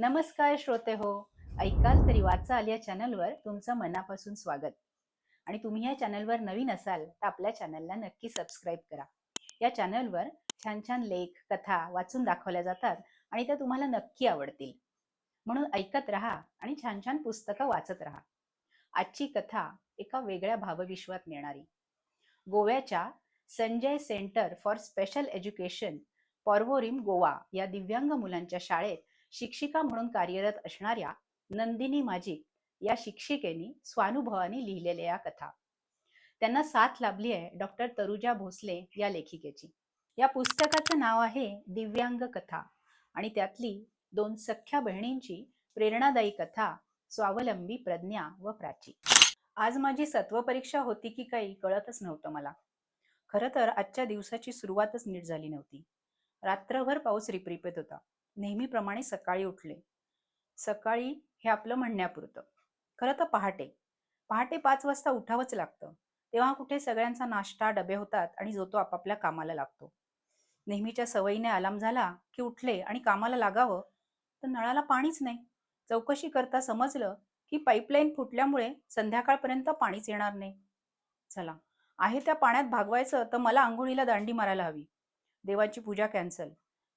नमस्कार श्रोते हो. ऐकाल तरी वाचाल या चॅनलवर तुमचं मनापासून स्वागत. आणि तुम्ही या चॅनलवर नवीन असाल तर आपल्या चॅनलला नक्की सबस्क्राईब करा. या चॅनलवर छान छान लेख कथा वाचून दाखवल्या जातात आणि त्या तुम्हाला नक्की आवडतील. म्हणून ऐकत राहा आणि छान छान पुस्तकं वाचत राहा. आजची कथा एका वेगळ्या भावविश्वात नेणारी. गोव्याच्या Sanjay centre for special education Porvorim Goa या दिव्यांग मुलांच्या शाळेत शिक्षिका म्हणून कार्यरत असणाऱ्या नंदिनी माजिक या शिक्षिकेनी स्वानुभवाने लिहिलेल्या या कथा. त्यांना साथ लाभली आहे डॉक्टर तरुजा भोसले या लेखिकेची. या पुस्तकाचं नाव आहे दिव्यांग कथा आणि त्यातली दोन सख्या बहिणींची प्रेरणादायी कथा स्वावलंबी प्रज्ञा व प्राची. आज माझी सत्व परीक्षा होती की काही कळतच नव्हतं मला. खरं तर आजच्या दिवसाची सुरुवातच नीट झाली नव्हती. रात्रभर पाऊस रिपरिपत होता. नेहमीप्रमाणे सकाळी उठले. सकाळी हे आपलं म्हणण्यापुरतं. खरं तर पहाटे. पहाटे पाच वाजता उठावंच लागतं. तेव्हा कुठे सगळ्यांचा नाश्ता डबे होतात आणि जो तो आपापल्या कामाला लागतो. नेहमीच्या सवयीने अलाम झाला की उठले आणि कामाला लागावं तर नळाला पाणीच नाही. चौकशी करता समजलं की पाईपलाईन फुटल्यामुळे संध्याकाळपर्यंत पाणीच येणार नाही. चला आहे त्या पाण्यात भागवायचं तर मला आंघोळीला दांडी मारायला हवी. देवाची पूजा कॅन्सल.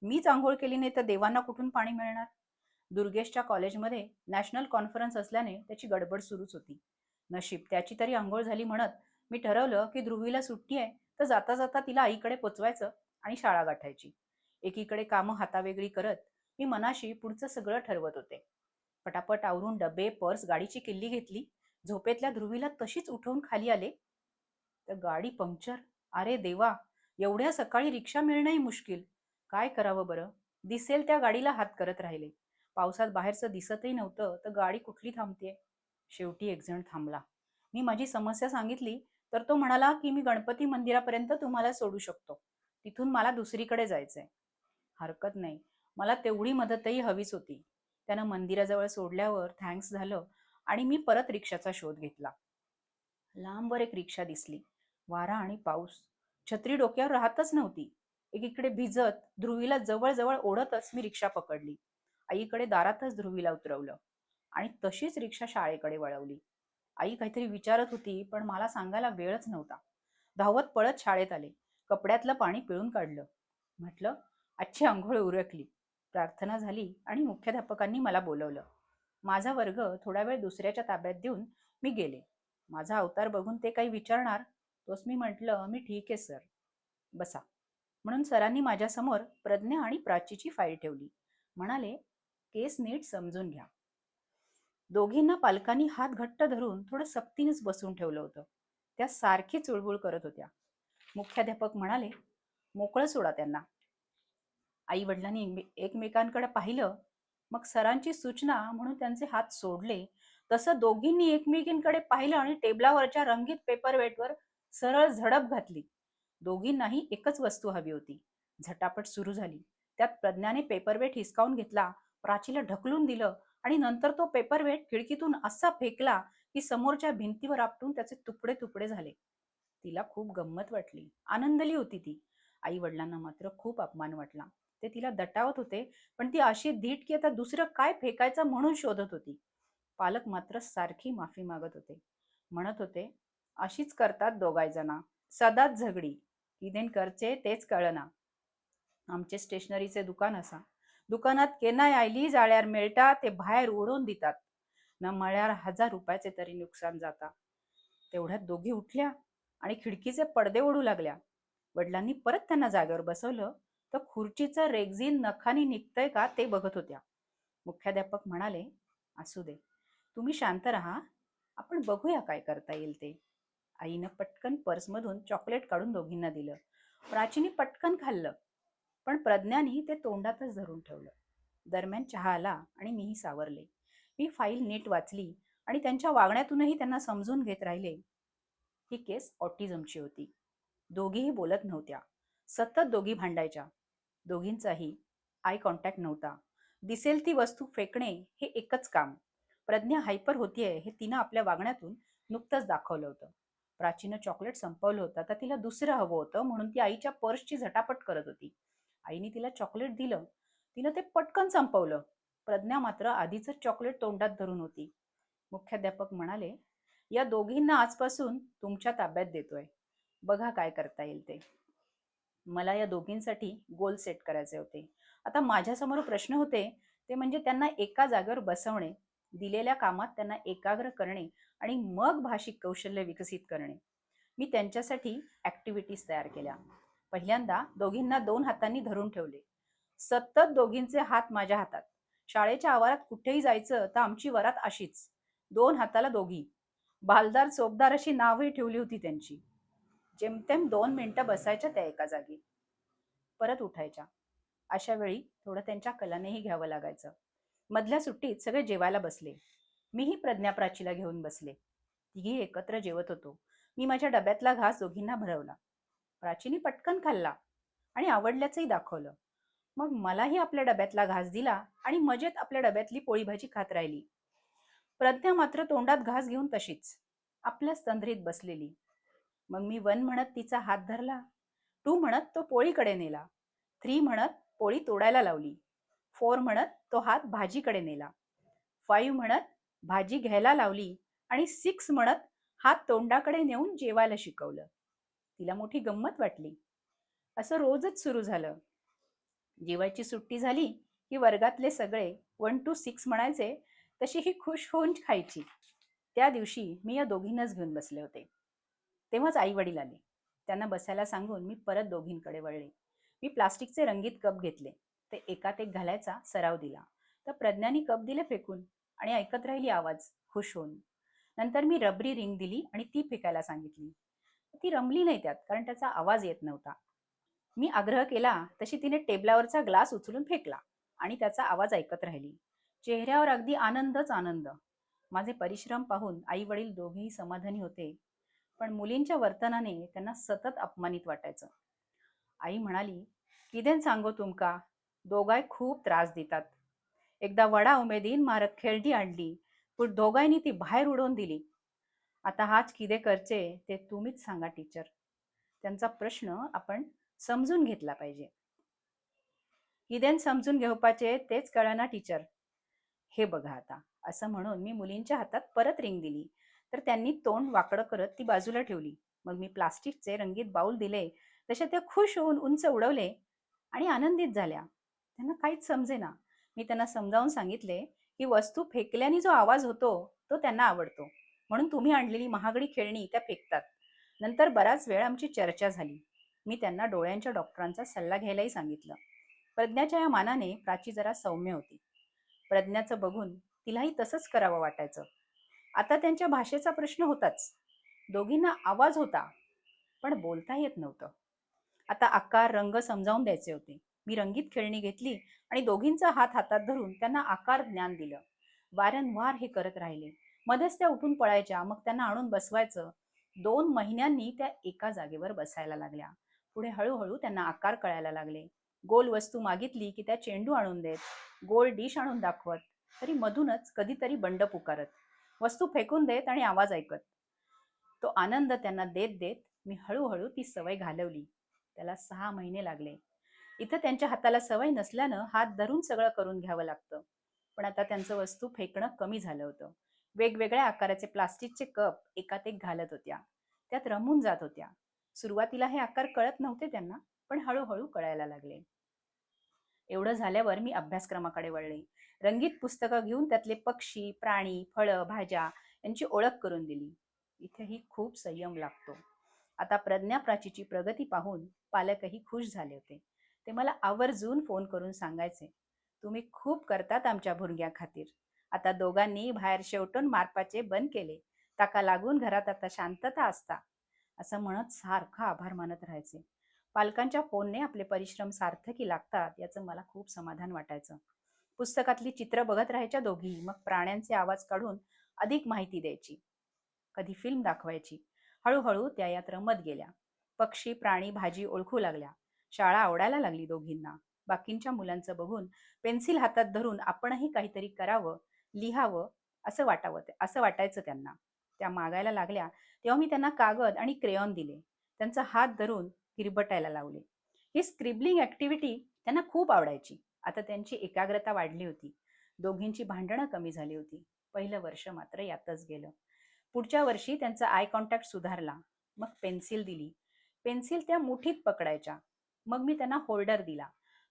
मीच आंघोळ केली नाही तर देवांना कुठून पाणी मिळणार? दुर्गेशच्या कॉलेजमध्ये नॅशनल कॉन्फरन्स असल्याने त्याची गडबड सुरूच होती. नशीब त्याची तरी आंघोळ झाली म्हणत मी ठरवलं की ध्रुवीला सुट्टी आहे तर जाता जाता तिला आईकडे पोचवायचं आणि शाळा गाठायची. एकीकडे कामं हातावेगळी करत मी मनाशी पुढचं सगळं ठरवत होते. पटापट आवरून डबे पर्स गाडीची किल्ली घेतली. झोपेतल्या ध्रुवीला तशीच उठवून खाली आले. तर गाडी पंक्चर? अरे देवा! एवढ्या सकाळी रिक्षा मिळणंही मुश्किल. काय करावं बरं? दिसेल त्या गाडीला हात करत राहिले. पावसात बाहेरचं दिसतही नव्हतं तर गाडी कुठली थांबते शेवटी एक जण थांबला. मी माझी समस्या सांगितली तर तो म्हणाला की मी गणपती मंदिरापर्यंत तुम्हाला सोडू शकतो. तिथून मला दुसरीकडे जायचंय. हरकत नाही. मला तेवढी मदतही हवीच होती. त्यानं मंदिराजवळ सोडल्यावर थँक्स झालं आणि मी परत रिक्षाचा शोध घेतला. लांबवर एक रिक्षा दिसली. वारा आणि पाऊस. छत्री डोक्यावर राहतच नव्हती. एकीकडे भिजत ध्रुवीला जवळजवळ ओढतच मी रिक्षा पकडली. आईकडे दारातच ध्रुवीला उतरवलं आणि तशीच रिक्षा शाळेकडे वळवली. आई काहीतरी विचारत होती पण मला सांगायला वेळच नव्हता. धावत पळत शाळेत आले. कपड्यातलं पाणी पिळून काढलं. म्हटलं आजची आंघोळ उरकली. प्रार्थना झाली आणि मुख्याध्यापकांनी मला बोलवलं. माझा वर्ग थोडा वेळ दुसऱ्याच्या ताब्यात देऊन मी गेले. माझा अवतार बघून ते काही विचारणार? तोच मी म्हटलं मी ठीक आहे सर. बसा. म्हणून सरांनी माझ्यासमोर प्रज्ञा आणि प्राचीची फाईल ठेवली. म्हणाले केस नीट समजून घ्या. दोघींना पालकांनी हात घट्ट धरून थोडं सक्तीनेच बसून ठेवलं होतं. त्या सारखी चुळबुळ करत होत्या. मुख्याध्यापक म्हणाले मोकळं सोडा त्यांना. आई वडिलांनी एकमेकांकडे पाहिलं. मग सरांची सूचना म्हणून त्यांचे हात सोडले. तसं दोघींनी एकमेकींकडे पाहिलं आणि टेबलावरच्या रंगीत पेपरवेटवर सरळ झडप घातली. दोघींनाही एकच वस्तू हवी होती. झटापट सुरू झाली. त्यात प्रज्ञाने पेपरवेट हिसकावून घेतला प्राचीला ढकलून दिलं आणि नंतर तो पेपरवेट खिडकीतून असा फेकला की समोरच्या भिंतीवर आपटून त्याचे तुकडे तुकडे झाले. तिला खूप गंमत वाटली. आनंदली होती ती. आई वडिलांना मात्र खूप अपमान वाटला. ते तिला दटावत होते पण ती अशी धीट की आता दुसरं काय फेकायचं म्हणून शोधत होती. पालक मात्र सारखी माफी मागत होते. म्हणत होते अशीच करतात दोघाय जणा सदाच झगडी. किदेन करचे तेच कळना. आमचे स्टेशनरीचे दुकान असा. दुकानात केनाय आयली जाळ्यार मेळटा ते बाहेर उडवून दितात. ना मळ्यार हजार रुपयाचे तरी नुकसान जाता. तेवढ्यात दोघी उठल्या आणि खिडकीचे पडदे ओढू लागल्या. वडिलांनी परत त्यांना जागेवर बसवलं. तर खुर्चीचं रेग्झिन नखानी निघतंय का ते बघत होत्या. मुख्याध्यापक म्हणाले असू दे. तुम्ही शांत राहा. आपण बघूया काय करता येईल ते. आईनं पटकन पर्समधून चॉकलेट काढून दोघींना दिलं. प्राचीने पटकन खाल्लं पण प्रज्ञानी ते तोंडातच धरून ठेवलं. दरम्यान चहा आला आणि मीही सावरले. मी फाईल नीट वाचली आणि त्यांच्या वागण्यातूनही त्यांना समजून घेत राहिले. ही केस ऑटिझमची होती. दोघीही बोलत नव्हत्या. सतत दोघी भांडायच्या. दोघींचाही आय कॉन्टॅक्ट नव्हता. दिसेल ती वस्तू फेकणे हे एकच काम. प्रज्ञा हायपर होतीये हे तिनं आपल्या वागण्यातून नुकतंच दाखवलं होतं. प्राचीनं चॉकलेट संपवलं होतं. तर तिला दुसरं हवं होतं म्हणून ती आईच्या पर्सची झटापट करत होती. आईने तिला चॉकलेट दिलं. तिनं ते पटकन संपवलं. प्रज्ञा मात्र आधीच चॉकलेट तोंडात धरून होती. मुख्याध्यापक म्हणाले या दोघींना आजपासून तुमच्या ताब्यात देतोय. बघा काय करता येईल ते. मला या दोघींसाठी गोल सेट करायचे होते. आता माझ्यासमोर प्रश्न होते ते म्हणजे त्यांना एका जागेवर बसवणे दिलेल्या कामात त्यांना एकाग्र करणे आणि मग भाषिक कौशल्य विकसित करणे. मी त्यांच्यासाठी ॲक्टिव्हिटीज तयार केल्या. पहिल्यांदा दोघींना दोन हातांनी धरून ठेवले. सतत दोघींचे हात माझ्या हातात. शाळेच्या आवारात कुठेही जायचं तर आमची वरात अशीच. दोन हाताला दोघी. बालदार चोपदार अशी नावही ठेवली होती त्यांची. जेमतेम दोन मिनिटं बसायच्या त्या एका जागी. परत उठायच्या. अशा वेळी थोडं त्यांच्या कलानेही घ्यावं लागायचं. मधल्या सुट्टीत सगळे जेवायला बसले. मीही प्रज्ञा प्राचीला घेऊन बसले. तिघी एकत्र जेवत होतो. मी माझ्या डब्यातला घास दोघींना भरवला. प्राचीने पटकन खाल्ला आणि आवडल्याचंही दाखवलं. मग मलाही आपल्या डब्यातला घास दिला आणि मजेत आपल्या डब्यातली पोळी भाजी खात राहिली. प्रज्ञा मात्र तोंडात घास घेऊन तशीच आपल्या तंद्रीत बसलेली. मग मी वन म्हणत तिचा हात धरला. टू म्हणत तो पोळीकडे नेला. थ्री म्हणत पोळी तोडायला लावली. फोर म्हणत तो हात भाजीकडे नेला. फाईव्ह म्हणत भाजी घ्यायला लावली आणि सिक्स म्हणत हात तोंडाकडे नेऊन जेवायला शिकवलं. तिला मोठी गंमत वाटली. असं रोजच सुरू झालं. जेवायची सुट्टी झाली की वर्गातले सगळे वन टू सिक्स म्हणायचे तशी ही खुश होऊन खायची. त्या दिवशी मी या दोघींनाच घेऊन बसले होते. तेव्हाच आई वडील आले. त्यांना बसायला सांगून मी परत दोघींकडे वळले. मी प्लास्टिकचे रंगीत कप घेतले. ते एकात एक घालायचा सराव दिला. तर प्रज्ञानी कप दिले फेकून. आणि ऐकत राहिली आवाज खुश होऊन. नंतर मी रबरी रिंग दिली आणि ती फेकायला सांगितली. ती रमली नाही त्यात कारण त्याचा आवाज येत नव्हता. मी आग्रह केला तशी तिने टेबलावरचा ग्लास उचलून फेकला आणि त्याचा आवाज ऐकत राहिली. चेहऱ्यावर अगदी आनंदच आनंद. माझे परिश्रम पाहून आई वडील दोघेही समाधानी होते. पण मुलींच्या वर्तनाने त्यांना सतत अपमानित वाटायचं. आई म्हणाली किदेन सांगो तुमका? दोघाय खूप त्रास देतात. एकदा वडा उमेदीन मारक खेळडी आणली. पण दोघांनी ती बाहेर उडवून दिली. आता हाच किदे करचे ते तुम्हीच सांगा टीचर. त्यांचा प्रश्न आपण समजून घेतला पाहिजे. किदेन समजून घेवपाचे तेच कळना टीचर. हे बघा आता. असं म्हणून मी मुलींच्या हातात परत रिंग दिली. तर त्यांनी तोंड वाकडं करत ती बाजूला ठेवली. मग मी प्लास्टिकचे रंगीत बाऊल दिले. तसे त्या खुश होऊन उंच उडवले आणि आनंदित झाल्या. त्यांना काहीच समजेना. मी त्यांना समजावून सांगितले की वस्तू फेकल्याने जो आवाज होतो तो त्यांना आवडतो. म्हणून तुम्ही आणलेली महागडी खेळणी त्या फेकतात. नंतर बराच वेळ आमची चर्चा झाली. मी त्यांना डोळ्यांच्या डॉक्टरांचा सल्ला घ्यायलाही सांगितलं. प्रज्ञाच्या या मानाने प्राची जरा सौम्य होती. प्रज्ञाचं बघून तिलाही तसंच करावं वाटायचं. आता त्यांच्या भाषेचा प्रश्न होताच. दोघींना आवाज होता पण बोलता येत नव्हतं. आता आकार रंग समजावून द्यायचे होते. मी रंगीत खेळणी घेतली आणि दोघींचा हात हातात धरून त्यांना आकार ज्ञान दिलं. वारंवार हे करत राहिले. मध्येच त्या उठून पळायच्या. मग त्यांना आणून बसवायचं. दोन महिन्यांनी त्या एका जागेवर बसायला लागल्या. पुढे हळूहळू त्यांना आकार कळायला लागले. गोल वस्तू मागितली की त्या चेंडू आणून देत गोल डिश आणून दाखवत तरी मधूनच कधीतरी बंड पुकारत. वस्तू फेकून देत आणि आवाज ऐकत. तो आनंद त्यांना देत देत मी हळूहळू ती सवय घालवली. त्याला सहा महिने लागले. इथं त्यांच्या हाताला सवय नसल्यानं हात धरून सगळं करून घ्यावं लागतं. पण आता त्यांचं वस्तू फेकणं कमी झालं होतं. वेगवेगळ्या आकाराचे प्लास्टिकचे कप एकात एक घालत होत्या. त्यात रमून जात होत्या. सुरुवातीला हे आकार कळत नव्हते त्यांना पण हळूहळू कळायला लागले. एवढं झाल्यावर मी अभ्यासक्रमाकडे वळले. रंगीत पुस्तकं घेऊन त्यातले पक्षी प्राणी फळं भाज्या यांची ओळख करून दिली. इथेही खूप संयम लागतो. आता प्रज्ञा प्राचीची प्रगती पाहून पालकही खुश झाले होते. ते मला आवर्जून फोन करून सांगायचे. तुम्ही खूप करतात आमच्या भुरग्या खातीर. आता दोघांनी बाहेर शेवटून मारपाचे बंद केले. ताका लागून घरात आता शांतता असता. असं म्हणत सारखं आभार मानत राहायचे. पालकांच्या फोनने आपले परिश्रम सार्थकी लागतात याचं मला खूप समाधान वाटायचं. पुस्तकातली चित्र बघत राहायच्या दोघी मग प्राण्यांचे आवाज काढून अधिक माहिती द्यायची. कधी फिल्म दाखवायची. हळूहळू त्या यात रमत गेल्या. पक्षी प्राणी भाजी ओळखू लागल्या. शाळा आवडायला लागली दोघींना. बाकींच्या मुलांचं बघून पेन्सिल हातात धरून आपणही काहीतरी करावं लिहावं असं वाटावं असं वाटायचं त्यांना. त्या मागायला लागल्या तेव्हा मी त्यांना कागद आणि क्रेयॉन दिले. त्यांचा हात धरून हिरबटायला लावले. ही स्क्रिबलिंग ऍक्टिव्हिटी त्यांना खूप आवडायची. आता त्यांची एकाग्रता वाढली होती. दोघींची भांडणं कमी झाली होती. पहिलं वर्ष मात्र यातच गेलं. पुढच्या वर्षी त्यांचा आय कॉन्टॅक्ट सुधारला. मग पेन्सिल दिली. पेन्सिल त्या मुठीत पकडायच्या. मग मी त्यांना होल्डर दिला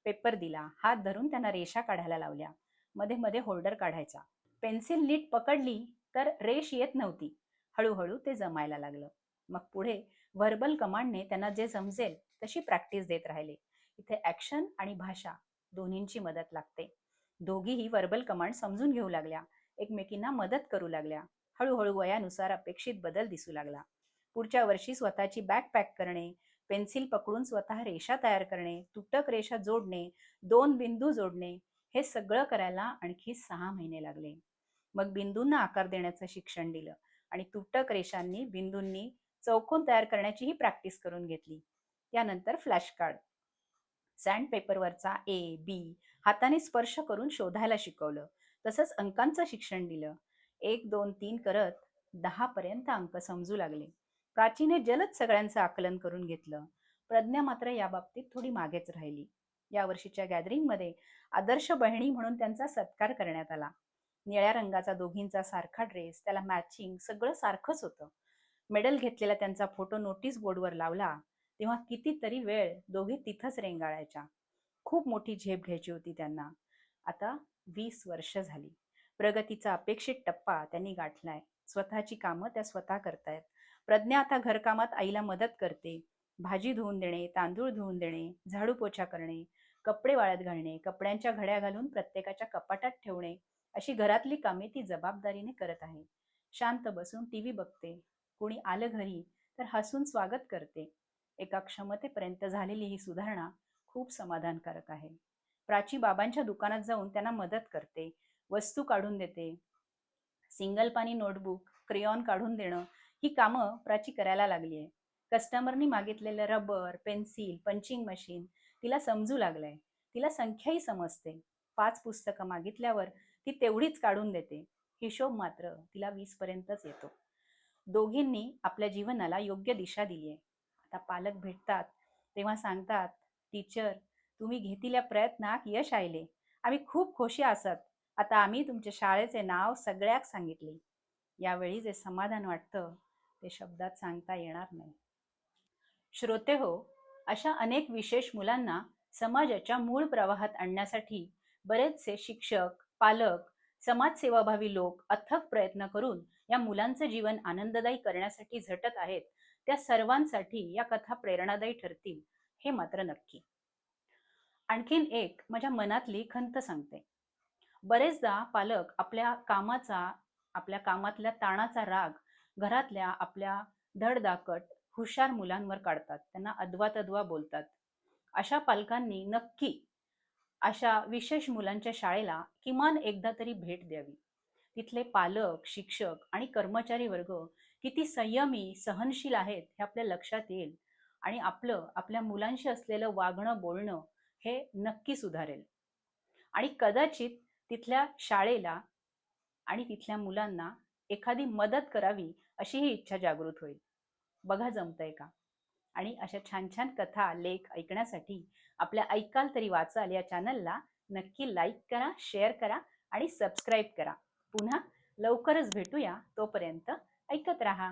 पेपर दिला हात धरून त्यांना रेषा काढायला लावल्या. मध्ये मध्ये होल्डर काढायचा. पेन्सिल नीट पकडली तर रेष येत नव्हती. हळूहळू ते जमायला लागलं. मग पुढे व्हर्बल कमांडने त्यांना जे समजेल तशी प्रॅक्टिस देत राहिले. इथे ॲक्शन आणि भाषा दोन्हींची मदत लागते. दोघीही व्हर्बल कमांड समजून घेऊ लागल्या. एकमेकींना मदत करू लागल्या. हळूहळू वयानुसार अपेक्षित बदल दिसू लागला. पुढच्या वर्षी स्वतःची बॅग पॅक करणे पेन्सिल पकडून स्वतः रेषा तयार करणे तुटक रेषा जोडणे दोन बिंदू जोडणे हे सगळं करायला आणखी सहा महिने लागले. मग बिंदूंना आकार देण्याचं शिक्षण दिलं आणि तुटक रेषांनी बिंदूंनी चौकोन तयार करण्याचीही प्रॅक्टिस करून घेतली. त्यानंतर फ्लॅश कार्ड. सँड पेपरवरचा ए बी हाताने स्पर्श करून शोधायला शिकवलं. तसंच अंकांचं शिक्षण दिलं. एक दोन तीन करत दहापर्यंत अंक समजू लागले. प्राचीने जलद सगळ्यांचं आकलन करून घेतलं. प्रज्ञा मात्र या बाबतीत थोडी मागेच राहिली. या वर्षीच्या गॅदरिंगमध्ये आदर्श बहिणी म्हणून त्यांचा सत्कार करण्यात आला. निळ्या रंगाचा दोघींचा सारखा ड्रेस त्याला मॅचिंग सगळं सारखंच होतं. मेडल घेतलेला त्यांचा फोटो नोटीस बोर्डवर लावला. तेव्हा कितीतरी वेळ दोघी तिथंच रेंगाळायच्या. खूप मोठी झेप घ्यायची होती त्यांना. आता वीस वर्ष झाली. प्रगतीचा अपेक्षित टप्पा त्यांनी गाठलाय. स्वतःची कामं त्या स्वतः करतायत. प्रज्ञा आता घरकामात आईला मदत करते. भाजी धुवून देणे तांदूळ धुवून देणे झाडू पोछा करणे कपडे वाळत घालणे कपड्यांच्या घड्या घालून प्रत्येकाच्या कपाटात ठेवणे अशी घरातली कामे ती जबाबदारीने करत आहे. शांत बसून टी व्ही बघते. कोणी आलं घरी तर हसून स्वागत करते. एका क्षमतेपर्यंत झालेली ही सुधारणा खूप समाधानकारक आहे. प्राची बाबांच्या दुकानात जाऊन त्यांना मदत करते. वस्तू काढून देते. सिंगल पाणी नोटबुक क्रेयॉन काढून देणं ही कामं प्राची करायला लागली आहे. कस्टमरनी मागितलेलं रबर पेन्सिल पंचिंग मशीन तिला समजू लागलंय. तिला संख्याही समजते. पाच पुस्तकं मागितल्यावर ती तेवढीच काढून देते. हिशोब मात्र तिला वीस पर्यंतच येतो. दोघींनी आपल्या जीवनाला योग्य दिशा दिली आहे. आता पालक भेटतात तेव्हा सांगतात टीचर तुम्ही घेतलेल्या प्रयत्नाक यश आयले. आम्ही खूप खुशी असत आता आम्ही तुमच्या शाळेचे नाव सगळ्याक सांगितले. यावेळी जे समाधान वाटतं ते शब्दात सांगता येणार नाही. श्रोते हो अशा अनेक विशेष मुलांना समाजाच्या मूळ प्रवाहात आणण्यासाठी बरेचसे शिक्षक पालक समाजसेवाभावी लोक अथक प्रयत्न करून या मुलांचं जीवन आनंददायी करण्यासाठी झटत आहेत त्या सर्वांसाठी या कथा प्रेरणादायी ठरतील हे मात्र नक्की. आणखीन एक माझ्या मनातली खंत सांगते. बरेचदा पालक आपल्या कामाचा आपल्या कामातल्या ताणाचा राग घरातल्या आपल्या धडधाकट हुशार मुलांवर काढतात. त्यांना अद्वा तद्वा बोलतात. अशा पालकांनी नक्की अशा विशेष मुलांच्या शाळेला किमान एकदा तरी भेट द्यावी. तिथले पालक शिक्षक आणि कर्मचारी वर्ग किती संयमी सहनशील आहेत हे आपल्या लक्षात येईल आणि आपलं आपल्या मुलांशी असलेलं वागणं बोलणं हे नक्की सुधारेल. आणि कदाचित तिथल्या शाळेला आणि तिथल्या मुलांना एखादी मदत करावी अशी ही इच्छा जागृत होईल. बघा जमतंय का? आणि अशा छान छान कथा लेख ऐकण्यासाठी आपल्या ऐकाल तरी वाचाल या चॅनलला नक्की लाईक करा शेअर करा आणि सबस्क्राईब करा. पुन्हा लवकरच भेटूया. तोपर्यंत ऐकत राहा.